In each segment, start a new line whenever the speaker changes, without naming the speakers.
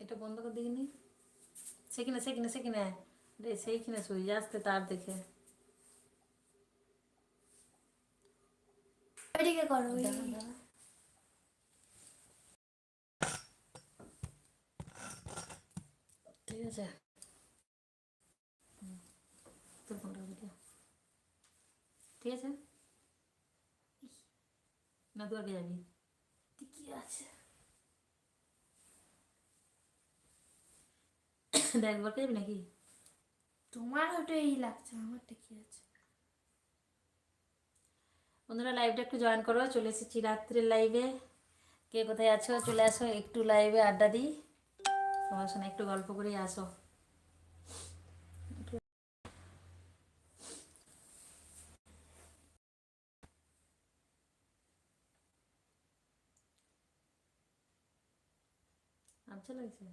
এটা বন্ধ করে দিইনি সে কিনা সে কিনা সে কিনা। রে সেই কিনা শুই আসতে তার দেখে।
ওইদিকে করো।
ঠিক আছে। তোর ফোনটা ভিডিও ঠিক আছে? না তুই আগে যাবি।
কি আছে।
দেখ বলতে যাবি নাকি?
তোমার ওটাই লাগছে আমারটা কি আছে?
বন্ধুরা লাইভটা একটু জয়েন করো চলে এসেছি রাত্রের লাইভে কে কোথায় আছো? চলে আসো একটু লাইভে আড্ডা দিই। তোমার সঙ্গে একটু গল্প করেই আসো। আচ্ছা লাগছে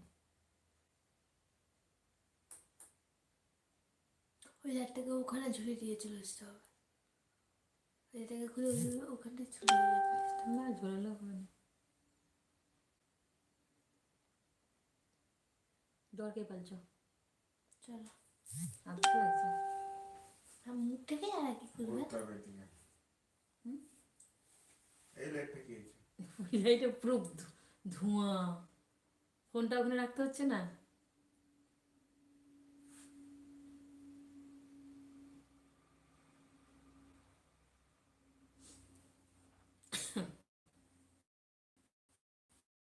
ওই লাইটটাকে ওখানে ঝুলে দিয়ে চলে আসতে হবে ওই লাইটটাকে খুলে ওখানে ঝুলে।
না ঝোলালো হবে না ডর কে পালছো
চলো
লাগছে
আর মুখ থেকে আর কি করবে।
এই লাইটটা
পুরো ধোঁয়া। ফোনটা ওখানে রাখতে হচ্ছে না?